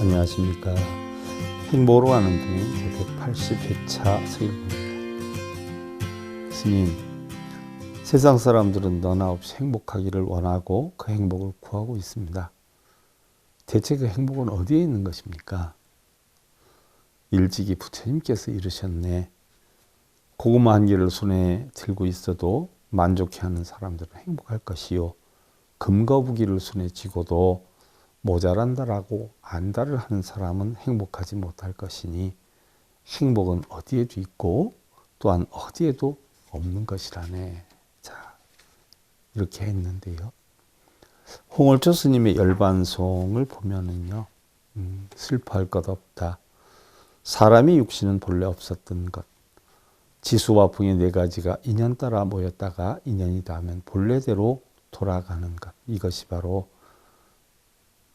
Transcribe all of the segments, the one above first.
안녕하십니까. 행복으로 가는 동행 제180회차 서일입니다. 스님, 세상 사람들은 너나 없이 행복하기를 원하고 그 행복을 구하고 있습니다. 대체 그 행복은 어디에 있는 것입니까? 일찍이 부처님께서 이르셨네. 고구마 한 개를 손에 들고 있어도 만족해하는 사람들은 행복할 것이요. 금거부기를 손에 쥐고도 모자란다라고 안달을 하는 사람은 행복하지 못할 것이니 행복은 어디에도 있고 또한 어디에도 없는 것이라네. 자, 이렇게 했는데요. 홍월초 스님의 열반송을 보면은요, 음, 슬퍼할 것 없다. 사람이 육신은 본래 없었던 것. 지수와 풍의 네 가지가 인연 따라 모였다가 인연이 닿으면 본래대로 돌아가는 것. 이것이 바로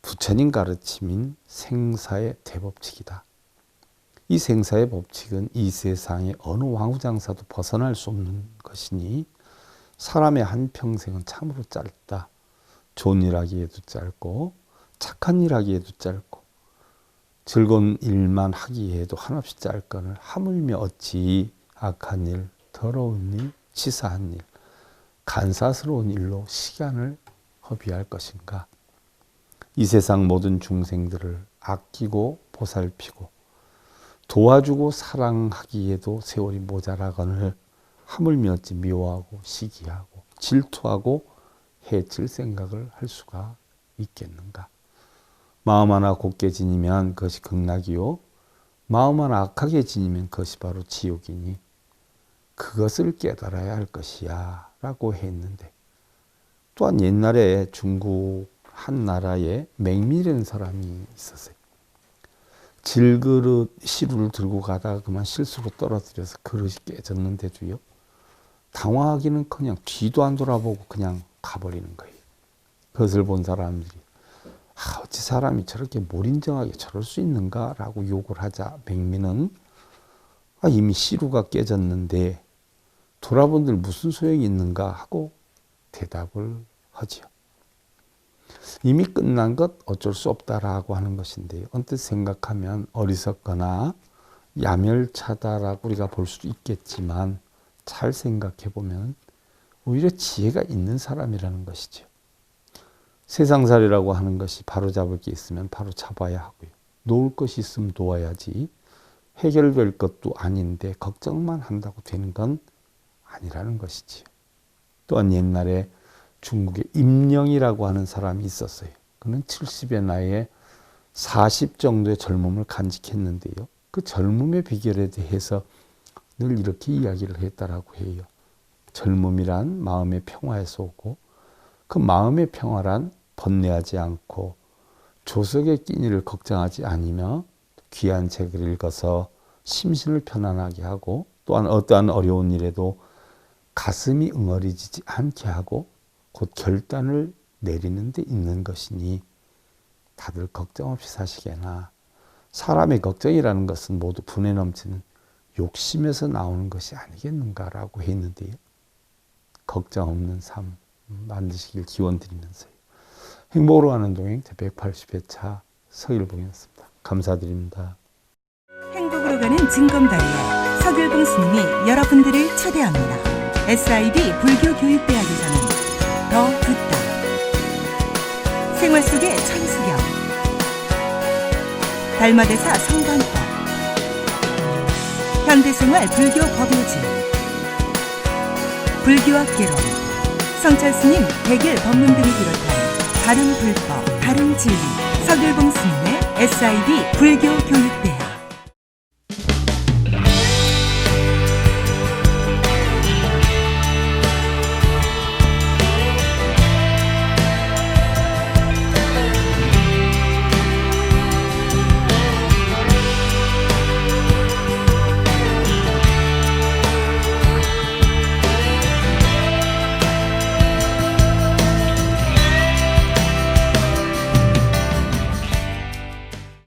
부처님 가르침인 생사의 대법칙이다. 이 생사의 법칙은 이 세상의 어느 왕후장사도 벗어날 수 없는 것이니 사람의 한 평생은 참으로 짧다. 좋은 일 하기에도 짧고 착한 일 하기에도 짧고 즐거운 일만 하기에도 한없이 짧거늘 하물며 어찌 악한 일, 더러운 일, 치사한 일, 간사스러운 일로 시간을 허비할 것인가? 이 세상 모든 중생들을 아끼고 보살피고 도와주고 사랑하기에도 세월이 모자라거늘 하물며 어찌 미워하고 시기하고 질투하고 해칠 생각을 할 수가 있겠는가? 마음 하나 곱게 지니면 그것이 극락이요. 마음 하나 악하게 지니면 그것이 바로 지옥이니 그것을 깨달아야 할 것이야 라고 했는데 또한 옛날에 중국 한 나라에 맹미라는 사람이 있었어요. 질그릇 시루를 들고 가다가 그만 실수로 떨어뜨려서 그릇이 깨졌는데도요. 당황하기는 그냥 뒤도 안 돌아보고 그냥 가버리는 거예요. 그것을 본 사람들이 아, 어찌 사람이 저렇게 몰인정하게 저럴 수 있는가라고 욕을 하자 맹미는 아, 이미 시루가 깨졌는데 돌아본들 무슨 소용이 있는가 하고 대답을 하지요. 이미 끝난 것 어쩔 수 없다라고 하는 것인데요. 언뜻 생각하면 어리석거나 야멸차다라고 우리가 볼 수도 있겠지만 잘 생각해 보면 오히려 지혜가 있는 사람이라는 것이죠. 세상살이라고 하는 것이 바로 잡을 게 있으면 바로 잡아야 하고요. 놓을 것이 있으면 놓아야지 해결될 것도 아닌데 걱정만 한다고 되는 건 아니라는 것이지요. 또한 옛날에 중국에 임영이라고 하는 사람이 있었어요. 그는 70의 나이에 40 정도의 젊음을 간직했는데요. 그 젊음의 비결에 대해서 늘 이렇게 이야기를 했다라고 해요. 젊음이란 마음의 평화에서 오고 그 마음의 평화란 번뇌하지 않고 조석의 끼니를 걱정하지 않으며 귀한 책을 읽어서 심신을 편안하게 하고 또한 어떠한 어려운 일에도 가슴이 응어리지지 않게 하고 곧 결단을 내리는 데 있는 것이니 다들 걱정 없이 사시게나 사람의 걱정이라는 것은 모두 분에 넘치는 욕심에서 나오는 것이 아니겠는가라고 했는데요. 걱정 없는 삶 만드시길 기원 드리면서요. 행복으로 가는 동행 제180회차 서일봉이었습니다. 감사드립니다. 행복으로 가는 증검다리에 서길봉 스님이 여러분들을 초대합니다. SIB 불교교육대학에서는 더 듣다. 생활 속의 천수경. 달마대사 성관법. 현대생활 불교 법요지. 불교학 개론 성찰스님 백일 법문 등을 비롯한 다른 불법, 다른 진리. 서길봉 스님의 SIB 불교 교육대학